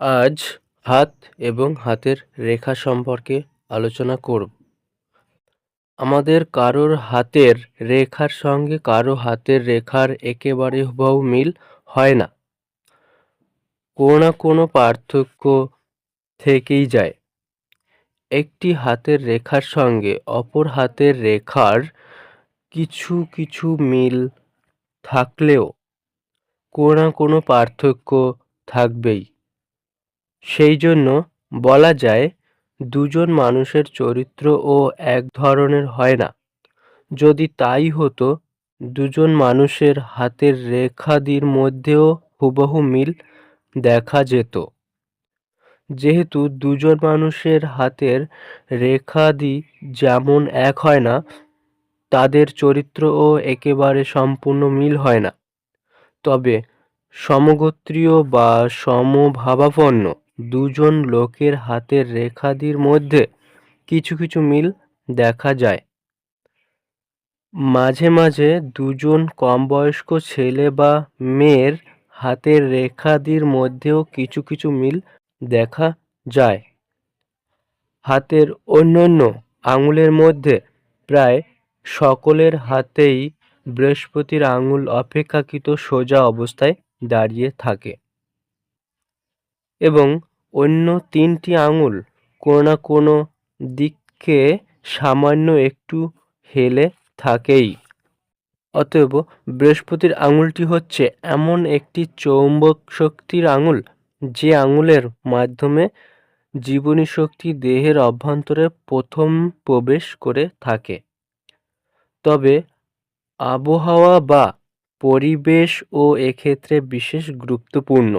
আজ হাত এবং হাতের রেখা সম্পর্কে আলোচনা করব। আমাদের কারোর হাতের রেখার সঙ্গে কারও হাতের রেখার একেবারে হুবহু মিল হয় না। কোনো না কোনো পার্থক্য থেকেই যায়। একটি হাতের রেখার সঙ্গে অপর হাতের রেখার কিছু কিছু মিল থাকলেও কোনো না কোনো পার্থক্য থাকবেই। সেই জন্য বলা যায়, দুজন মানুষের চরিত্রও এক ধরনের হয় না। যদি তাই হতো, দুজন মানুষের হাতের রেখাদির মধ্যেও হুবহু মিল দেখা যেত। যেহেতু দুজন মানুষের হাতের রেখাদি যেমন এক হয় না, তাদের চরিত্রও একেবারে সম্পূর্ণ মিল হয় না। তবে সমগোত্রীয় বা সমভাবাপন্ন দুজন লোকের হাতের রেখাদির মধ্যে কিছু কিছু মিল দেখা যায়। মাঝে মাঝে দুজন কম বয়স্ক ছেলে বা মেয়ের হাতের রেখাদির মধ্যেও কিছু কিছু মিল দেখা যায়। হাতের অন্যান্য আঙুলের মধ্যে প্রায় সকলের হাতেই বৃহস্পতির আঙুল অপেক্ষাকৃত সোজা অবস্থায় দাঁড়িয়ে থাকে। এবং অন্য তিনটি আঙুল কোনো না কোনো দিককে সামান্য একটু হেলে থাকেই। অতএব বৃহস্পতির আঙুলটি হচ্ছে এমন একটি চৌম্বক শক্তির আঙুল, যে আঙুলের মাধ্যমে জীবনী শক্তি দেহের অভ্যন্তরে প্রথম প্রবেশ করে থাকে। তবে আবহাওয়া বা পরিবেশ ও এক্ষেত্রে বিশেষ গুরুত্বপূর্ণ।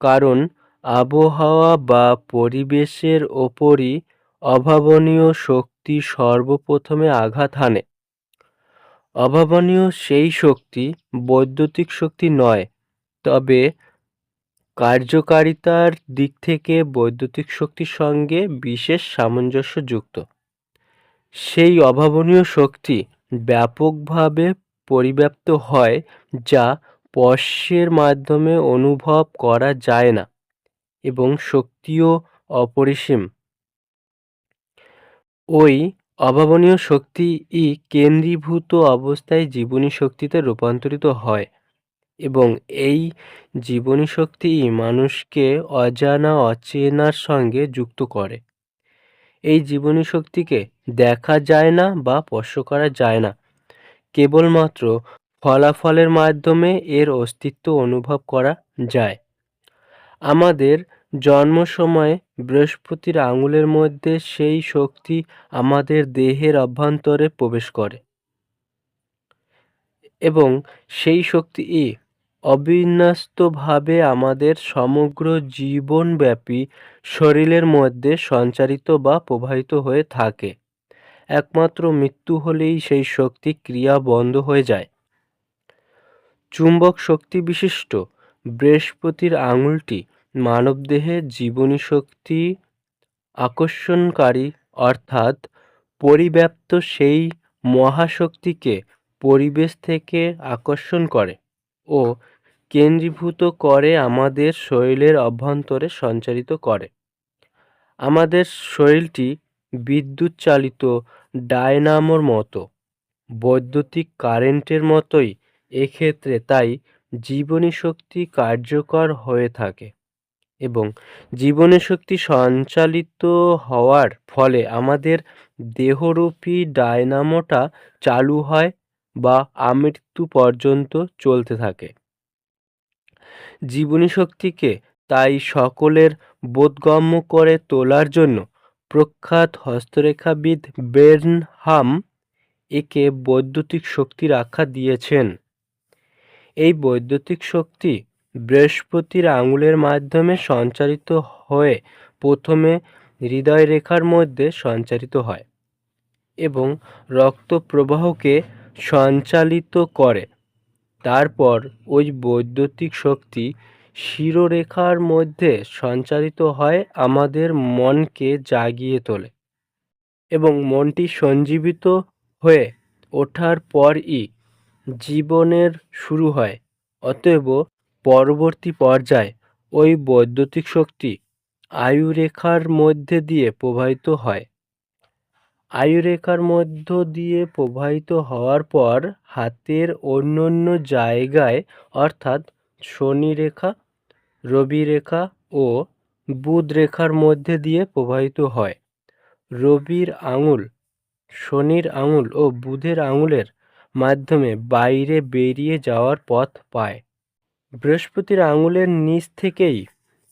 কারণ আবহাওয়া বা পরিবেশের ওপরই অভাবনীয় শক্তি সর্বপ্রথমে আঘাত হানে। অভাবনীয় সেই শক্তি বৈদ্যুতিক শক্তি নয়, তবে কার্যকারিতার দিক থেকে বৈদ্যুতিক শক্তির সঙ্গে বিশেষ সামঞ্জস্যযুক্ত। সেই অভাবনীয় শক্তি ব্যাপকভাবে পরিব্যাপ্ত হয় যা স্পর্শের মাধ্যমে অনুভব করা যায় না এবং শক্তিও অপরিসীম। ওই অভাবনীয় শক্তি ই কেন্দ্রীভূত অবস্থায় জীবনী শক্তিতে রূপান্তরিত হয় এবং এই জীবনী শক্তিই মানুষকে অজানা, অচেনার সঙ্গে যুক্ত করে। এই জীবনী শক্তিকে দেখা যায় না বা স্পর্শ করা যায় না। কেবলমাত্র ফলাফলের মাধ্যমে এর অস্তিত্ব অনুভব করা যায়। আমাদের জন্ম সময়ে বৃহস্পতির আঙুলের মধ্যে সেই শক্তি আমাদের দেহের অভ্যন্তরে প্রবেশ করে। এবং সেই শক্তি অবিন্যস্তভাবে আমাদের সমগ্র জীবনব্যাপী শরীরের মধ্যে সঞ্চারিত বা প্রবাহিত হয়ে থাকে। একমাত্র মৃত্যু হলেই সেই শক্তি ক্রিয়া বন্ধ হয়ে যায়। চুম্বক শক্তি বিশিষ্ট। বৃহস্পতির আঙুলটি মানবদেহে জীবনী শক্তি আকর্ষণকারী, অর্থাৎ পরিব্যাপ্ত সেই মহাশক্তিকে পরিবেশ থেকে আকর্ষণ করে ও কেন্দ্রীভূত করে আমাদের শরীরের অভ্যন্তরে সঞ্চারিত করে। আমাদের শরীরটি বিদ্যুৎ চালিত ডায়নামোর মতো, বৈদ্যুতিক কারেন্টের মতোই এক্ষেত্রে তাই জীবনী শক্তি কার্যকর হয়ে থাকে এবং জীবনী শক্তি সঞ্চালিত হওয়ার ফলে আমাদের দেহরূপী ডায়নামোটা চালু হয় বা আমৃত্যু পর্যন্ত চলতে থাকে। জীবনী শক্তিকে তাই সকলের বোধগম্য করে তোলার জন্য প্রখ্যাত হস্তরেখাবিদ বের্নহাম একে বৈদ্যুতিক শক্তির আখ্যা দিয়েছেন। এই বৈদ্যুতিক শক্তি বৃহস্পতির আঙুলের মাধ্যমে সঞ্চারিত হয়ে প্রথমে হৃদয় রেখার মধ্যে সঞ্চারিত হয় এবং রক্ত প্রবাহকে সঞ্চালিত করে। তারপর ওই বৈদ্যুতিক শক্তি শিরোরেখার মধ্যে সঞ্চারিত হয় আমাদের মনকে জাগিয়ে তোলে এবং মনটি সঞ্জীবিত হয়ে ওঠার পরই জীবনের শুরু হয়, অতএব পরবর্তী পর্যায় ওই বৈদ্যুতিক শক্তি আয়ুরেখার মধ্যে দিয়ে প্রবাহিত হয়। আয়ুরেখার মধ্য দিয়ে প্রবাহিত হওয়ার পর হাতের অন্য অন্য জায়গায়, অর্থাৎ শনি রেখা রবি রেখা ও বুধ রেখার মধ্যে দিয়ে প্রবাহিত হয়। রবির আঙুল, শনির আঙুল ও বুধের আঙুলের মাধ্যমে বাইরে বেরিয়ে যাওয়ার পথ পায়। বৃহস্পতির আঙুলের নিচ থেকেই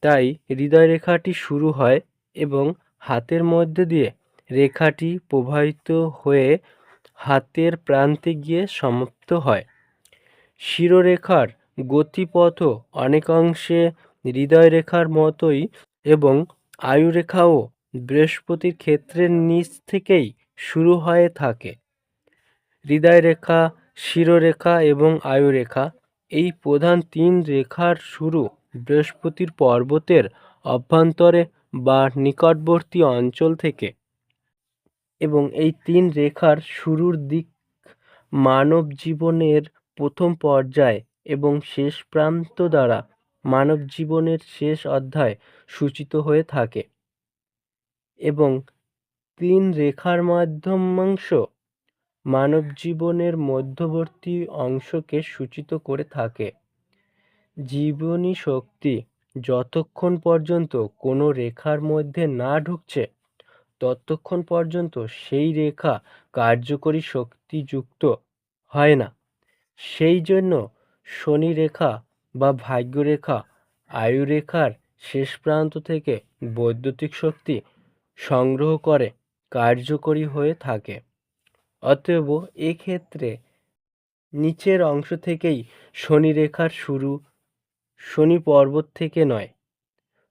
তাই হৃদয় রেখাটি শুরু হয় এবং হাতের মধ্যে দিয়ে রেখাটি প্রবাহিত হয়ে হাতের প্রান্তে গিয়ে সমাপ্ত হয়। শিরোরেখার গতিপথও অনেকাংশে হৃদয় রেখার মতোই এবং আয়ুরেখাও বৃহস্পতির ক্ষেত্রের নিচ থেকেই শুরু হয়ে থাকে। হৃদয় রেখা শিরোরেখা এবং আয়ুরেখা। এই প্রধান তিন রেখার শুরু বৃহস্পতির পর্বতের অভ্যন্তরে বা নিকটবর্তী অঞ্চল থেকে এবং এই তিন রেখার শুরুর দিক মানব জীবনের প্রথম পর্যায় এবং শেষ প্রান্ত দ্বারা মানব জীবনের শেষ অধ্যায় সূচিত হয়ে থাকে এবং তিন রেখার মাধ্যমাংশ মানব জীবনের মধ্যবর্তী অংশকে সূচিত করে থাকে। জীবনী শক্তি যতক্ষণ পর্যন্ত কোনো রেখার মধ্যে না ঢুকছে, ততক্ষণ পর্যন্ত সেই রেখা কার্যকরী শক্তিযুক্ত হয় না। সেই জন্য শনি রেখা বা ভাগ্যরেখা আয়ুরেখার শেষ প্রান্ত থেকে বৈদ্যুতিক শক্তি সংগ্রহ করে কার্যকরী হয়ে থাকে। অতএব এক্ষেত্রে নিচের অংশ থেকেই শনি রেখার শুরু, শনি পর্বত থেকে নয়।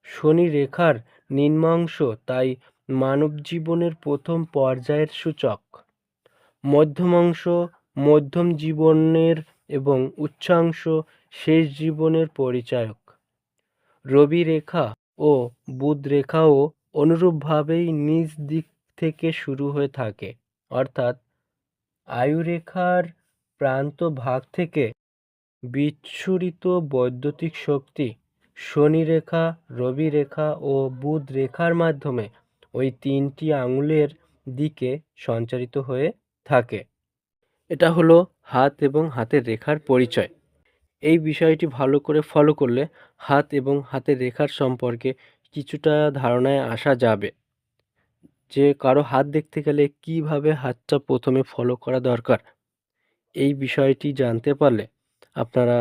শনি রেখার নিম্নাংশ তাই মানব জীবনের প্রথম পর্যায়ের সূচক। মধ্যমাংশ মধ্যম জীবনের এবং উচ্চাংশ শেষ জীবনের পরিচায়ক। রবি রেখা ও বুধ রেখাও অনুরূপভাবেই নিজ দিক থেকে শুরু হয়ে থাকে, অর্থাৎ আয়ুরেখার প্রান্ত ভাগ থেকে বিচ্ছুরিত বৈদ্যুতিক শক্তি শনি রেখা রবি রেখা ও বুধ রেখার মাধ্যমে ওই তিনটি আঙুলের দিকে সঞ্চারিত হয়ে থাকে। এটা হলো হাত এবং হাতের রেখার পরিচয়। এই বিষয়টি ভালো করে ফলো করলে হাত এবং হাতের রেখার সম্পর্কে কিছুটা ধারণায় আসা যাবে। যে কারও হাত দেখতে গেলে কীভাবে হাতটা প্রথমে ফলো করা দরকার? এই বিষয়টি জানতে পারলে আপনারা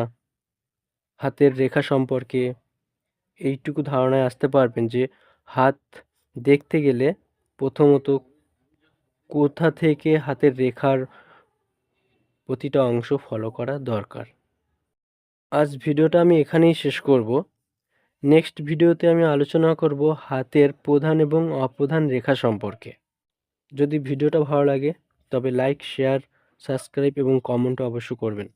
হাতের রেখা সম্পর্কে এইটুকু ধারণায় আসতে পারবেন যে হাত দেখতে গেলে প্রথমত কোথা থেকে হাতের রেখার প্রতিটা অংশ ফলো করা দরকার। আজ ভিডিওটা আমি এখানেই শেষ করব। নেক্সট ভিডিওতে আমি আলোচনা করব হাতের প্রধান এবং অপ্রধান রেখা সম্পর্কে। যদি ভিডিওটা ভালো লাগে, তবে লাইক শেয়ার সাবস্ক্রাইব এবং কমেন্ট অবশ্য করবেন।